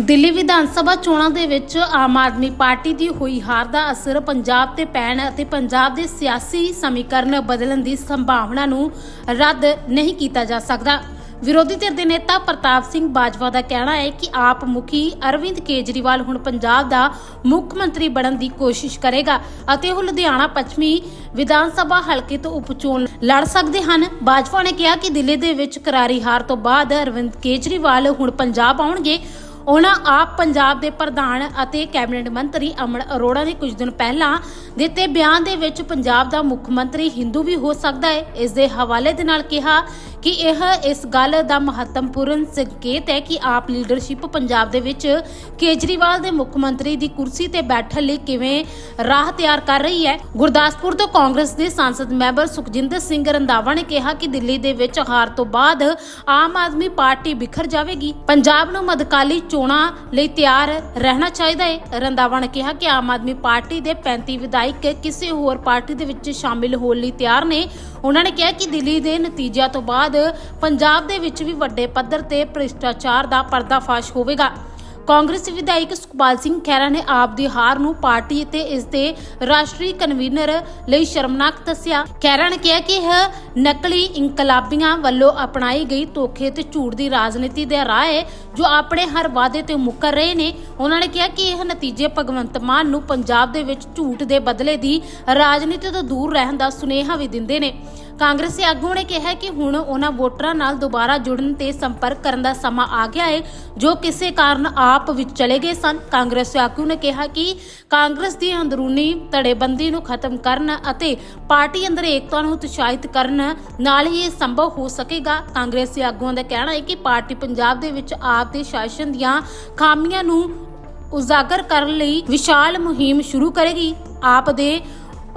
ਦਿੱਲੀ ਵਿਧਾਨ ਸਭਾ ਚੋਣਾਂ ਦੇ ਵਿੱਚ ਆਮ ਆਦਮੀ ਪਾਰਟੀ ਦੀ ਹੋਈ ਹਾਰ ਦਾ ਅਸਰ ਪੰਜਾਬ ਤੇ ਪੈਣ ਅਤੇ ਪੰਜਾਬ ਦੇ ਸਿਆਸੀ ਸਮੀਕਰਨ ਬਦਲਣ ਦੀ ਸੰਭਾਵਨਾ ਨੂੰ ਰੱਦ ਨਹੀਂ ਕੀਤਾ ਜਾ ਸਕਦਾ। ਵਿਰੋਧੀ ਧਿਰ ਦੇ ਨੇਤਾ ਪ੍ਰਤਾਪ ਸਿੰਘ ਬਾਜਵਾ ਦਾ ਕਹਿਣਾ ਹੈ ਕਿ ਆਪ ਮੁਖੀ ਅਰਵਿੰਦ ਕੇਜਰੀਵਾਲ ਹੁਣ ਪੰਜਾਬ ਦਾ ਮੁੱਖ ਮੰਤਰੀ ਬਣਨ ਦੀ ਕੋਸ਼ਿਸ਼ ਕਰੇਗਾ ਅਤੇ ਉਹ ਲੁਧਿਆਣਾ ਪੱਛਮੀ ਵਿਧਾਨ ਸਭਾ ਹਲਕੇ ਤੋਂ ਉਪਚੋਣ ਲੜ ਸਕਦੇ ਹਨ। ਬਾਜਵਾ ਨੇ ਕਿਹਾ ਕਿ ਦਿੱਲੀ ਦੇ ਵਿੱਚ ਕਰਾਰੀ ਹਾਰ ਤੋਂ ਬਾਅਦ ਅਰਵਿੰਦ ਕੇਜਰੀਵਾਲ ਹੁਣ ਪੰਜਾਬ ਆਉਣਗੇ। ਉਹਨਾਂ ਆਪ ਪੰਜਾਬ ਦੇ ਪ੍ਰਧਾਨ ਅਤੇ ਕੈਬਨਿਟ ਮੰਤਰੀ ਅਮਨ ਅਰੋੜਾ ਨੇ ਕੁਝ ਦਿਨ ਪਹਿਲਾਂ ਦਿੱਤੇ ਬਿਆਨ ਦੇ ਵਿੱਚ ਪੰਜਾਬ ਦਾ ਮੁੱਖ ਮੰਤਰੀ ਹਿੰਦੂ ਵੀ ਹੋ ਸਕਦਾ ਹੈ। ਇਸ ਦੇ ਹਵਾਲੇ ਦੇ ਨਾਲ ਕਿਹਾ ਕਿ ਇਹ ਇਸ ਗੱਲ ਦਾ ਮਹੱਤਵਪੂਰਨ ਸੰਕੇਤ ਹੈ ਕਿ ਆਪ ਲੀਡਰਸ਼ਿਪ ਪੰਜਾਬ ਦੇ ਵਿੱਚ ਕੇਜਰੀਵਾਲ ਦੇ ਮੁੱਖ ਮੰਤਰੀ ਦੀ ਕੁਰਸੀ ਤੇ ਬੈਠਣ ਲਈ ਕਿਵੇਂ ਰਾਹ ਤਿਆਰ ਕਰ ਰਹੀ ਹੈ। ਗੁਰਦਾਸਪੁਰ ਤੋਂ ਕਾਂਗਰਸ ਦੇ ਸੰਸਦ ਮੈਂਬਰ ਸੁਖਜਿੰਦਰ ਸਿੰਘ ਰੰਧਾਵਾ ਨੇ ਕਿਹਾ ਕਿ ਦਿੱਲੀ ਦੇ ਵਿੱਚ ਹਾਰ ਤੋਂ ਬਾਅਦ ਆਮ ਆਦਮੀ ਪਾਰਟੀ ਬਿਖਰ ਜਾਵੇਗੀ। ਪੰਜਾਬ ਨੂੰ ਮਧਕਾਲੀ ਚੋਣਾਂ ਲਈ ਤਿਆਰ ਰਹਿਣਾ ਚਾਹੀਦਾ ਹੈ। ਰੰਧਾਵਾ ਨੇ ਕਿਹਾ ਕਿ ਆਮ ਆਦਮੀ ਪਾਰਟੀ ਦੇ 35 ਵਿਧਾਇਕ ਕਿਸੇ ਹੋਰ ਪਾਰਟੀ ਦੇ ਵਿੱਚ ਸ਼ਾਮਿਲ ਹੋਣ ਲਈ ਤਿਆਰ ਨੇ। ਉਹਨਾਂ ਨੇ ਕਿਹਾ ਕਿ ਦਿੱਲੀ ਦੇ ਨਤੀਜਿਆਂ ਤੋਂ ਬਾਅਦ ਪੰਜਾਬ ਦੇ ਵਿੱਚ ਵੀ ਵੱਡੇ ਪੱਧਰ ਤੇ ਭ੍ਰਿਸ਼ਟਾਚਾਰ ਦਾ ਪਰਦਾਫਾਸ਼ ਹੋਵੇਗਾ। ਕਾਂਗਰਸੀ ਵਿਧਾਇਕ ਸੁਖਪਾਲ ਸਿੰਘ ਖਹਿਰਾ ਨੇ ਆਪ ਦੀ ਹਾਰ ਨੂੰ ਪਾਰਟੀ ਅਤੇ ਇਸ ਦੇ ਰਾਸ਼ਟਰੀ ਕਨਵੀਨਰ ਲਈ ਸ਼ਰਮਨਾਕ ਦੱਸਿਆ। ਖਹਿਰਾ ਨੇ ਕਿਹਾ ਕਿ ਇਹ ਨਕਲੀ ਇਨਕਲਾਬੀਆਂ ਵੱਲੋਂ ਅਪਣਾਈ ਗਈ ਧੋਖੇ ਤੇ ਝੂਠ ਦੀ ਰਾਜਨੀਤੀ ਦੇ ਰਾਹ ਹੈ, ਜੋ ਆਪਣੇ ਹਰ ਵਾਅਦੇ ਤੇ ਮੁੱਕਰ ਰਹੇ ਨੇ। ਉਹਨਾਂ ਨੇ ਕਿਹਾ ਕਿ ਇਹ ਨਤੀਜੇ ਭਗਵੰਤ ਮਾਨ ਨੂੰ ਪੰਜਾਬ ਦੇ ਵਿੱਚ ਝੂਠ ਦੇ ਬਦਲੇ ਦੀ ਰਾਜਨੀਤੀ ਤੋਂ ਦੂਰ ਰਹਿਣ ਦਾ ਸੁਨੇਹਾ ਵੀ ਦਿੰਦੇ ਨੇ। ਕਾਂਗਰਸੀ ਆਗੂ ਨੇ ਕਿਹਾ ਕਿ ਹੁਣ ਉਹਨਾਂ ਵੋਟਰਾਂ ਨਾਲ ਦੁਬਾਰਾ ਜੁੜਨ ਤੇ ਸੰਪਰਕ ਕਰਨ ਦਾ ਸਮਾਂ ਆ ਗਿਆ ਹੈ ਜੋ ਕਿਸੇ ਕਾਰਨ ਆਪ ਵਿੱਚ ਚਲੇ ਗਏ ਸਨ। ਕਾਂਗਰਸੀ ਆਗੂ ਨੇ ਕਿਹਾ ਕਿ ਕਾਂਗਰਸ ਦੀ ਅੰਦਰੂਨੀ ਧੜੇਬੰਦੀ ਨੂੰ ਖਤਮ ਕਰਨ ਅਤੇ ਪਾਰਟੀ ਅੰਦਰ ਏਕਤਾ ਨੂੰ ਉਤਸ਼ਾਹਿਤ ਕਰਨ ਨਾਲ ਹੀ ਇਹ ਸੰਭਵ ਹੋ ਸਕੇਗਾ। ਕਾਂਗਰਸੀ ਆਗੂਆਂ ਦਾ ਕਹਿਣਾ ਹੈ ਕਿ ਪਾਰਟੀ ਪੰਜਾਬ ਦੇ ਵਿੱਚ ਆਪ ਦੇ ਸ਼ਾਸਨ ਦੀਆਂ ਖਾਮੀਆਂ ਨੂੰ ਉਜਾਗਰ ਕਰਨ ਲਈ ਵਿਸ਼ਾਲ ਮੁਹਿੰਮ ਸ਼ੁਰੂ ਕਰੇਗੀ। ਆਪ ਦੇ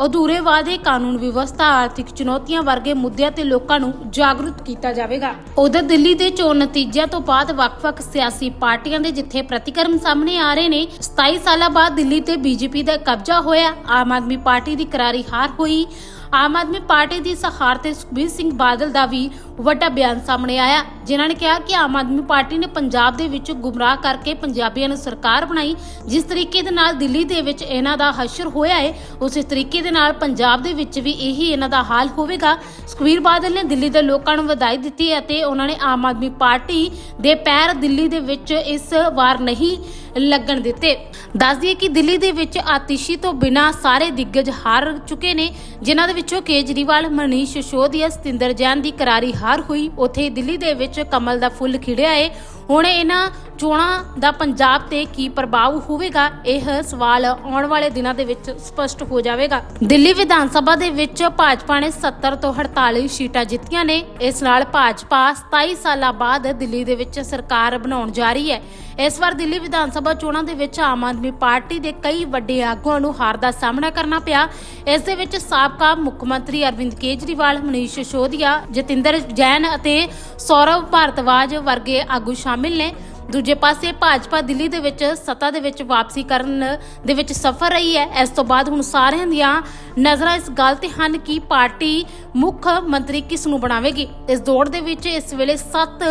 ਅਧੂਰੇ ਵਾਅਦੇ, ਕਾਨੂੰਨ ਵਿਵਸਥਾ, ਆਰਥਿਕ ਚੁਣੌਤੀਆਂ ਵਰਗੇ ਮੁੱਦਿਆਂ ਤੇ ਲੋਕਾਂ ਨੂੰ ਜਾਗਰੂਕ ਕੀਤਾ ਜਾਵੇਗਾ। ਉਧਰ ਦਿੱਲੀ ਦੇ ਚੋਣ ਨਤੀਜਿਆਂ ਤੋਂ ਬਾਅਦ ਵੱਖ-ਵੱਖ ਸਿਆਸੀ ਪਾਰਟੀਆਂ ਦੇ ਜਿੱਥੇ ਪ੍ਰਤੀਕਰਮ ਸਾਹਮਣੇ ਆ ਰਹੇ ਨੇ 27 ਸਾਲਾਂ ਬਾਅਦ ਦਿੱਲੀ ਤੇ ਬੀਜੇਪੀ ਦਾ ਕਬਜ਼ਾ ਹੋਇਆ। ਆਮ ਆਦਮੀ ਪਾਰਟੀ ਦੀ ਕਰਾਰੀ ਹਾਰ ਹੋਈ। ਆਮ ਆਦਮੀ ਪਾਰਟੀ ਦੀ ਸਹਾਰ ਤੇ ਸੁਖਬੀਰ ਸਿੰਘ ਬਾਦਲ ਦਾ ਵੀ ਵੱਡਾ ਬਿਆਨ ਸਾਹਮਣੇ ਆਇਆ, ਜਿਨ੍ਹਾਂ ਨੇ ਕਿਹਾ ਕਿ ਆਮ ਆਦਮੀ ਪਾਰਟੀ ਨੇ ਪੰਜਾਬ ਦੇ ਵਿੱਚ ਗੁੰਮਰਾਹ ਕਰਕੇ ਪੰਜਾਬੀਆਂ ਨੂੰ ਸਰਕਾਰ ਬਣਾਈ, ਜਿਸ ਤਰੀਕੇ ਦੇ ਨਾਲ ਦਿੱਲੀ ਦੇ ਵਿੱਚ ਇਹਨਾਂ ਦਾ ਹਸ਼ਰ ਹੋਇਆ ਹੈ ਉਸੇ ਤਰੀਕੇ ਦੇ ਨਾਲ ਪੰਜਾਬ ਦੇ ਵਿੱਚ ਵੀ ਇਹੀ ਇਹਨਾਂ ਦਾ ਹਾਲ ਹੋਵੇਗਾ। ਸੁਖਬੀਰ ਬਾਦਲ ਨੇ ਦਿੱਲੀ ਦੇ ਲੋਕਾਂ ਨੂੰ ਵਧਾਈ ਦਿੱਤੀ ਅਤੇ ਉਹਨਾਂ ਨੇ ਆਮ ਆਦਮੀ ਪਾਰਟੀ ਦੇ ਪੈਰ ਦਿੱਲੀ ਦੇ ਵਿੱਚ ਇਸ ਵਾਰ ਨਹੀਂ ਲੱਗਣ ਦਿੱਤੇ। ਦੱਸ ਦਈਏ ਕਿ ਦਿੱਲੀ ਦੇ ਵਿੱਚ ਆਤਿਸ਼ੀ ਤੋਂ ਬਿਨਾ ਸਾਰੇ ਦਿੱਗਜ ਹਾਰ ਚੁੱਕੇ ਨੇ, ਜਿਨ੍ਹਾਂ ਦੇ ਵਿੱਚੋਂ ਕੇਜਰੀਵਾਲ, ਮਨੀਸ਼ ਸਿਸੋਦੀਆ ਸਤਿੰਦਰ ਜੈਨ ਦੀ ਕਰਾਰੀ ਹਾਰ ਹੋਈ। ਉੱਥੇ ਦਿੱਲੀ ਦੇ ਵਿੱਚ ਕਮਲ ਦਾ ਫੁੱਲ ਖਿੜਿਆ ਏ। ਹੁਣ ਇਹਨਾਂ ਚੋਣਾਂ ਦਾ ਪੰਜਾਬ ਤੇ ਕੀ ਪ੍ਰਭਾਵ ਹੋਵੇਗਾ, ਇਹ ਸਵਾਲ ਆਉਣ ਵਾਲੇ ਦਿਨਾਂ ਦੇ ਵਿੱਚ ਸਪਸ਼ਟ ਹੋ ਜਾਵੇਗਾ। ਦਿੱਲੀ ਵਿਧਾਨ ਸਭਾ ਦੇ ਵਿੱਚ ਭਾਜਪਾ ਨੇ 70 ਤੋਂ 48 ਸੀਟਾਂ ਜਿੱਤੀਆਂ ਨੇ। ਇਸ ਨਾਲ ਭਾਜਪਾ 27 ਸਾਲਾਂ ਬਾਅਦ ਦਿੱਲੀ ਦੇ ਵਿੱਚ ਸਰਕਾਰ ਬਣਾਉਣ ਜਾ ਰਹੀ ਹੈ। ਇਸ ਵਾਰ ਦਿੱਲੀ ਵਿਧਾਨ ਸਭਾ ਚੋਣਾਂ ਦੇ ਵਿੱਚ ਆਮ ਆਦਮੀ ਪਾਰਟੀ ਦੇ ਕਈ ਵੱਡੇ ਆਗੂਆਂ ਨੂੰ ਹਾਰ ਦਾ ਸਾਹਮਣਾ ਕਰਨਾ ਪਿਆ। ਇਸ ਦੇ ਵਿੱਚ ਸਾਬਕਾ ਮੁੱਖ ਮੰਤਰੀ ਅਰਵਿੰਦ ਕੇਜਰੀਵਾਲ, ਮਨੀਸ਼ ਸਿਸੋਦੀਆ, ਜਤਿੰਦਰ ਜੈਨ ਅਤੇ ਸੌਰਵ ਭਾਰਤਵਾਜ ਵਰਗੇ ਆਗੂ ਸ਼ਾਮਿਲ ਨੇ। ਦੂਜੇ ਪਾਸੇ ਭਾਜਪਾ ਦਿੱਲੀ ਦੇ ਵਿੱਚ ਸੱਤਾ ਦੇ ਵਿੱਚ ਵਾਪਸੀ ਕਰਨ ਦੇ ਵਿੱਚ ਸਫਲ ਰਹੀ ਹੈ। ਇਸ ਤੋਂ ਬਾਅਦ ਹੁਣ ਸਾਰਿਆਂ ਦੀਆਂ ਨਜ਼ਰਾਂ ਇਸ ਗੱਲ ਤੇ ਹਨ ਕਿ ਪਾਰਟੀ ਮੁੱਖ ਮੰਤਰੀ ਕਿਸ ਨੂੰ ਬਣਾਵੇਗੀ? ਇਸ ਦੌੜ ਦੇ ਵਿੱਚ ਇਸ ਵੇਲੇ 7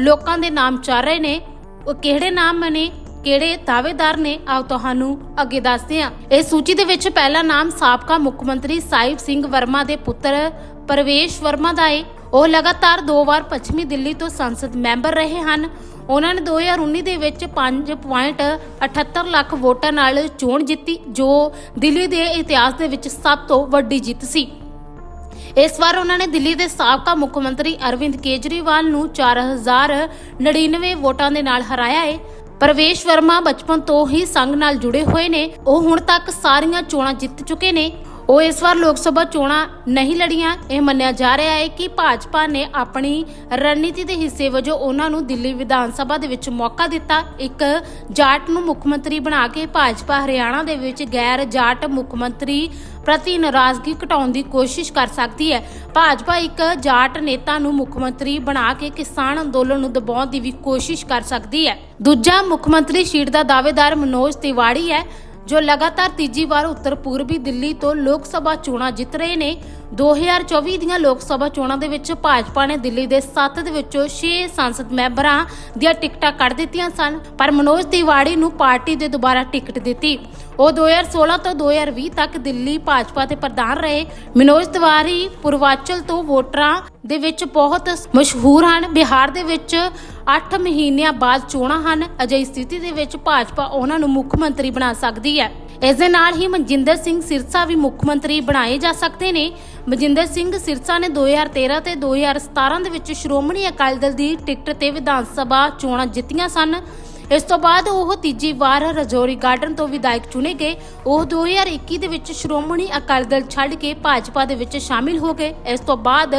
ਲੋਕਾਂ ਦੇ ਨਾਮ ਚੱਲ ਰਹੇ ਨੇ। ਉਹ ਕਿਹੜੇ ਨਾਮ ਨੇ, ਕਿਹੜੇ ਦਾਅਵੇਦਾਰ ਨੇ, ਆਓ ਤੁਹਾਨੂੰ ਅੱਗੇ ਦੱਸਦੇ ਹਾਂ। ਇਸ ਸੂਚੀ ਦੇ ਵਿੱਚ ਪਹਿਲਾ ਨਾਮ ਸਾਬਕਾ ਮੁੱਖ ਮੰਤਰੀ ਸਾਹਿਬ ਸਿੰਘ ਵਰਮਾ ਦੇ ਪੁੱਤਰ ਪਰਵੇਸ਼ ਵਰਮਾ ਦਾ ਹੈ। ਉਹ ਲਗਾਤਾਰ ਦੋ ਵਾਰ ਪੱਛਮੀ ਦਿੱਲੀ ਤੋਂ ਸੰਸਦ ਮੈਂਬਰ ਰਹੇ ਹਨ। ਉਹਨਾਂ ਨੇ 2019 ਦੇ ਵਿੱਚ 5.78 ਲੱਖ ਵੋਟਾਂ ਨਾਲ ਚੋਣ ਜਿੱਤੀ, ਜੋ ਦਿੱਲੀ ਦੇ ਇਤਿਹਾਸ ਦੇ ਵਿੱਚ ਸਭ ਤੋਂ ਵੱਡੀ ਜਿੱਤ ਸੀ। ਇਸ ਵਾਰ ਉਹਨਾਂ ਨੇ ਦਿੱਲੀ ਦੇ ਸਾਬਕਾ ਮੁੱਖ ਮੰਤਰੀ ਅਰਵਿੰਦ ਕੇਜਰੀਵਾਲ ਨੂੰ 4099 ਵੋਟਾਂ ਦੇ ਨਾਲ ਹਰਾਇਆ ਹੈ ਪਰਵੇਸ਼ ਵਰਮਾ ਬਚਪਨ ਤੋਂ ਹੀ ਸੰਘ ਨਾਲ ਜੁੜੇ ਹੋਏ ਨੇ। ਉਹ ਹੁਣ ਤੱਕ ਸਾਰੀਆਂ ਚੋਣਾਂ ਜਿੱਤ ਚੁੱਕੇ ਨੇ। ਉਹ ਇਸ ਵਾਰ ਲੋਕ ਸਭਾ ਚੋਣਾਂ ਨਹੀਂ ਲੜੀਆਂ। ਇਹ ਮੰਨਿਆ ਜਾ ਰਿਹਾ ਹੈ ਕਿ ਭਾਜਪਾ ਨੇ ਆਪਣੀ ਰਣਨੀਤੀ ਦੇ ਹਿੱਸੇ ਵਜੋਂ ਉਹਨਾਂ ਨੂੰ ਦਿੱਲੀ ਵਿਧਾਨ ਸਭਾ ਦੇ ਵਿੱਚ ਮੌਕਾ ਦਿੱਤਾ। ਇੱਕ ਜਾਟ ਨੂੰ ਮੁੱਖ ਮੰਤਰੀ ਬਣਾ ਕੇ ਭਾਜਪਾ ਹਰਿਆਣਾ ਦੇ ਵਿੱਚ ਗੈਰ ਜਾਟ ਮੁੱਖ ਮੰਤਰੀ ਪ੍ਰਤੀ ਨਾਰਾਜ਼ਗੀ ਘਟਾਉਣ ਦੀ ਕੋਸ਼ਿਸ਼ ਕਰ ਸਕਦੀ ਹੈ। ਭਾਜਪਾ ਇੱਕ ਜਾਟ ਨੇਤਾ ਨੂੰ ਮੁੱਖ ਮੰਤਰੀ ਬਣਾ ਕੇ ਕਿਸਾਨ ਅੰਦੋਲਨ ਨੂੰ ਦਬਾਉਣ ਦੀ ਵੀ ਕੋਸ਼ਿਸ਼ ਕਰ ਸਕਦੀ ਹੈ। ਦੂਜਾ ਮੁੱਖ ਮੰਤਰੀ ਸੀਟ ਦਾ ਦਾਅਵੇਦਾਰ ਮਨੋਜ ਤਿਵਾੜੀ ਹੈ। ਜੋ ਲਗਾਤਾਰ ਤੀਜੀ ਵਾਰ ਉੱਤਰ ਪੂਰਬੀ ਦਿੱਲੀ ਤੋਂ ਲੋਕ ਸਭਾ ਚੋਣਾਂ ਜਿੱਤ ਰਹੇ ਨੇ। 2024 ਦੀਆਂ ਲੋਕ ਸਭਾ ਚੋਣਾਂ ਦੇ ਵਿੱਚ ਭਾਜਪਾ ਨੇ ਦਿੱਲੀ ਦੇ 7 ਦੇ ਵਿੱਚੋਂ 6 ਸੰਸਦ ਮੈਂਬਰਾਂ ਦੀਆਂ ਟਿਕਟਾਂ ਕੱਢ ਦਿੱਤੀਆਂ ਸਨ, ਪਰ ਮਨੋਜ ਤਿਵਾੜੀ ਨੂੰ ਪਾਰਟੀ ਦੇ ਦੁਬਾਰਾ ਟਿਕਟ ਦਿੱਤੀ। ਉਹ 2016 ਤੋਂ 2020 ਤੱਕ ਦਿੱਲੀ ਭਾਜਪਾ ਦੇ ਪ੍ਰਧਾਨ ਰਹੇ। ਮਨੋਜ ਤਿਵਾਰੀ ਪੂਰਵਾਚਲ ਤੋਂ ਵੋਟਰਾਂ ਦੇ ਵਿੱਚ ਬਹੁਤ ਮਸ਼ਹੂਰ ਹਨ। ਬਿਹਾਰ ਦੇ ਵਿੱਚ 8 ਮਹੀਨਿਆਂ ਬਾਅਦ ਚੋਣਾਂ ਹਨ, ਅਜਿਹੀ ਸਥਿਤੀ ਦੇ ਵਿੱਚ ਭਾਜਪਾ ਉਹਨਾਂ ਨੂੰ ਮੁੱਖ ਮੰਤਰੀ ਬਣਾ ਸਕਦੀ ਹੈ। ਇਸ ਦੇ ਨਾਲ ਹੀ ਮਨਜਿੰਦਰ ਸਿੰਘ ਸਿਰਸਾ ਵੀ ਮੁੱਖ ਮੰਤਰੀ ਬਣਾਏ ਜਾ ਸਕਦੇ ਨੇ। ਮਨਜਿੰਦਰ ਸਿੰਘ ਸਿਰਸਾ ਨੇ 2013 ਤੇ 2017 ਦੇ ਵਿੱਚ ਸ਼੍ਰੋਮਣੀ ਅਕਾਲੀ ਦਲ ਦੀ ਟਿਕਟ ਤੇ ਵਿਧਾਨ ਸਭਾ ਚੋਣਾਂ ਜਿੱਤੀਆਂ ਸਨ। ਇਸ ਤੋਂ ਬਾਅਦ ਉਹ ਤੀਜੀ ਵਾਰ ਰਜੌਰੀ ਗਾਰਡਨ ਤੋਂ ਵਿਧਾਇਕ ਚੁਣੇ ਗਏ। ਉਹ 2021 ਦੇ ਵਿੱਚ ਸ਼੍ਰੋਮਣੀ ਅਕਾਲੀ ਦਲ ਛੱਡ ਕੇ ਭਾਜਪਾ ਦੇ ਵਿੱਚ ਸ਼ਾਮਿਲ ਹੋ ਗਏ। ਇਸ ਤੋਂ ਬਾਅਦ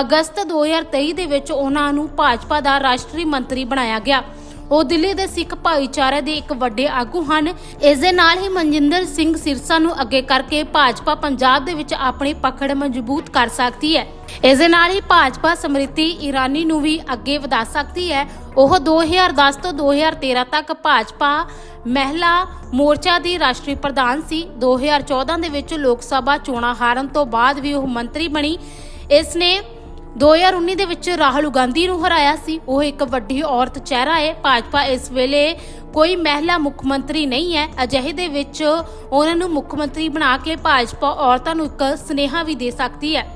ਅਗਸਤ 2023 ਦੇ ਵਿੱਚ ਉਹਨਾਂ ਨੂੰ ਭਾਜਪਾ ਦਾ ਰਾਸ਼ਟਰੀ ਮੰਤਰੀ ਬਣਾਇਆ ਗਿਆ। ਉਹ ਦਿੱਲੀ ਦੇ ਸਿੱਖ ਭਾਈਚਾਰੇ ਦੇ ਇੱਕ ਵੱਡੇ ਆਗੂ ਹਨ। ਇਸ ਦੇ ਨਾਲ ਹੀ ਮਨਜਿੰਦਰ ਸਿੰਘ ਸਿਰਸਾ ਨੂੰ ਅੱਗੇ ਕਰਕੇ ਭਾਜਪਾ ਪੰਜਾਬ ਦੇ ਵਿੱਚ ਆਪਣੀ ਪਕੜ ਮਜ਼ਬੂਤ ਕਰ ਸਕਦੀ ਹੈ। ਇਸ ਦੇ ਨਾਲ ਹੀ ਭਾਜਪਾ ਸਮ੍ਰਿਤੀ ਇਰਾਨੀ ਨੂੰ ਵੀ ਅੱਗੇ ਵਧਾ ਸਕਦੀ ਹੈ। ਉਹ 2010 ਤੋਂ 2013 ਤੱਕ ਭਾਜਪਾ ਮਹਿਲਾ ਮੋਰਚਾ ਦੀ ਰਾਸ਼ਟਰੀ ਪ੍ਰਧਾਨ ਸੀ। 2014 ਦੇ ਵਿੱਚ ਲੋਕ ਸਭਾ ਚੋਣਾਂ ਹਾਰਨ ਤੋਂ ਬਾਅਦ ਵੀ ਉਹ ਮੰਤਰੀ ਬਣੀ। ਇਸ ਨੇ 2019 ਦੇ ਵਿੱਚ ਰਾਹੁਲ ਗਾਂਧੀ ਨੂੰ ਹਰਾਇਆ ਸੀ। ਉਹ ਇੱਕ ਵੱਡੀ ਔਰਤ ਚਿਹਰਾ ਹੈ ਭਾਜਪਾ ਇਸ ਵੇਲੇ ਕੋਈ ਮਹਿਲਾ ਮੁੱਖ ਮੰਤਰੀ ਨਹੀਂ ਹੈ। ਅਜਿਹੇ ਦੇ ਵਿੱਚ ਉਹਨਾਂ ਨੂੰ ਮੁੱਖ ਮੰਤਰੀ ਬਣਾ ਕੇ ਭਾਜਪਾ ਔਰਤਾਂ ਨੂੰ ਇੱਕ ਸੁਨੇਹਾ ਵੀ ਦੇ ਸਕਦੀ ਹੈ।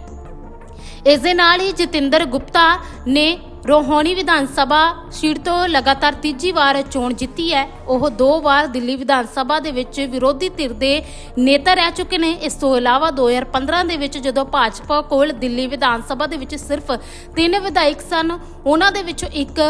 ਇਸ ਦੇ ਨਾਲ ਹੀ ਜਤਿੰਦਰ ਗੁਪਤਾ ਨੇ ਰੋਹਾਣੀ ਵਿਧਾਨ ਸਭਾ ਸੀਟ ਤੋਂ ਲਗਾਤਾਰ ਤੀਜੀ ਵਾਰ ਚੋਣ ਜਿੱਤੀ ਹੈ। ਉਹ ਦੋ ਵਾਰ ਦਿੱਲੀ ਵਿਧਾਨ ਸਭਾ ਦੇ ਵਿੱਚ ਵਿਰੋਧੀ ਧਿਰ ਦੇ ਨੇਤਾ ਰਹਿ ਚੁੱਕੇ ਨੇ। ਇਸ ਤੋਂ ਇਲਾਵਾ 2015 ਦੇ ਵਿੱਚ ਜਦੋਂ ਭਾਜਪਾ ਕੋਲ ਦਿੱਲੀ ਵਿਧਾਨ ਸਭਾ ਦੇ ਵਿੱਚ ਸਿਰਫ ਤਿੰਨ ਵਿਧਾਇਕ ਸਨ, ਉਹਨਾਂ ਦੇ ਵਿੱਚੋਂ ਇੱਕ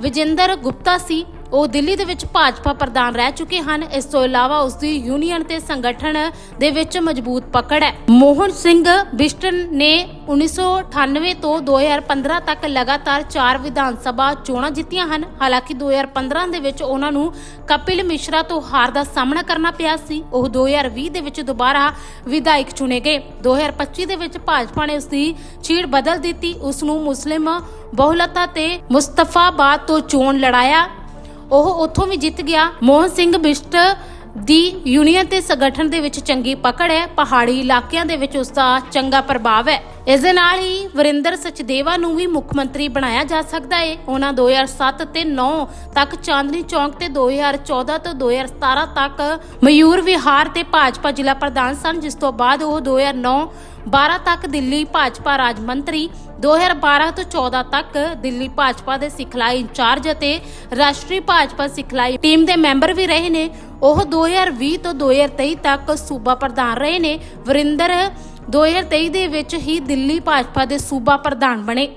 ਵਿਜੇਂਦਰ ਗੁਪਤਾ ਸੀ। ਉਹ ਦਿੱਲੀ ਦੇ ਵਿੱਚ ਭਾਜਪਾ ਪ੍ਰਧਾਨ ਰਹਿ ਚੁੱਕੇ ਹਨ। ਇਸ ਤੋਂ ਇਲਾਵਾ ਉਸ ਦੀ ਯੂਨੀਅਨ ਤੇ ਸੰਗਠਨ ਦੇ ਵਿੱਚ ਮਜ਼ਬੂਤ ਪਕੜ ਹੈ। ਮੋਹਨ ਸਿੰਘ ਬਿਸ਼ਟਨ ਨੇ 1998 ਤੋਂ 2015 ਤੱਕ ਲਗਾਤਾਰ 4 ਵਿਧਾਨ ਸਭਾ ਚੋਣਾਂ ਜਿੱਤੀਆਂ ਹਨ। ਹਾਲਾਂਕਿ 2015 ਦੇ ਵਿੱਚ ਉਹਨਾਂ ਨੂੰ ਕਪਿਲ ਮਿਸ਼ਰਾ ਤੋਂ ਹਾਰ ਦਾ ਸਾਹਮਣਾ ਕਰਨਾ ਪਿਆ ਸੀ। ਉਹ 2020 ਦੇ ਵਿੱਚ ਦੁਬਾਰਾ ਵਿਧਾਇਕ ਚੁਣੇ ਗਏ। 2025 ਦੇ ਵਿੱਚ ਭਾਜਪਾ ਨੇ ਉਸ ਦੀ ਛੀੜ ਬਦਲ ਦਿੱਤੀ। ਉਸ ਨੂੰ ਮੁਸਲਿਮ ਬਹੁਲਤਾ ਤੇ ਮੁਸਤਫਾਬਾਦ ਤੋਂ ਚੋਣ ਲੜਾਇਆ ਉਹ ਉੱਥੋਂ ਵੀ ਜਿੱਤ ਗਿਆ। ਮੋਹਨ ਸਿੰਘ ਬਿਸ਼ਟ ਦੀ ਯੂਨੀਅਨ ਤੇ ਸੰਗਠਨ ਦੇ ਵਿੱਚ ਚੰਗੀ ਪਕੜ ਹੈ, ਪਹਾੜੀ ਇਲਾਕਿਆਂ ਦੇ ਵਿੱਚ ਉਸ ਦਾ ਚੰਗਾ ਪ੍ਰਭਾਵ ਹੈ। ਇਸ ਦੇ ਨਾਲ ਹੀ ਵਰਿੰਦਰ ਸਚਦੇਵਾ ਨੂੰ ਵੀ ਮੁੱਖ ਮੰਤਰੀ ਬਣਾਇਆ ਜਾ ਸਕਦਾ ਹੈ। ਉਹਨਾਂ 2007 ਤੇ 9 ਤੱਕ ਚਾਂਦਨੀ ਚੌਂਕ ਤੇ 2014 ਤੋਂ 2017 ਤੱਕ ਮਯੂਰ ਵਿਹਾਰ ਤੇ ਭਾਜਪਾ ਜ਼ਿਲ੍ਹਾ ਪ੍ਰਧਾਨ ਸਨ, ਜਿਸ ਤੋਂ ਬਾਅਦ ਉਹ 2009 12 ਤੱਕ ਦਿੱਲੀ ਭਾਜਪਾ ਰਾਜ ਮੰਤਰੀ 2012 ਤੋਂ 14 ਤੱਕ ਦਿੱਲੀ ਭਾਜਪਾ ਦੇ ਸਿਖਲਾਈ ਇੰਚਾਰਜ ਅਤੇ ਰਾਸ਼ਟਰੀ ਭਾਜਪਾ ਸਿਖਲਾਈ ਟੀਮ ਦੇ ਮੈਂਬਰ ਵੀ ਰਹੇ ਨੇ। ਉਹ 2020 ਤੋਂ 2023 ਤੱਕ ਸੂਬਾ ਪ੍ਰਧਾਨ ਰਹੇ ਨੇ। ਵਰਿੰਦਰ 2023 ਦੇ ਵਿੱਚ ਹੀ ਦਿੱਲੀ ਭਾਜਪਾ ਦੇ ਸੂਬਾ ਪ੍ਰਧਾਨ ਬਣੇ।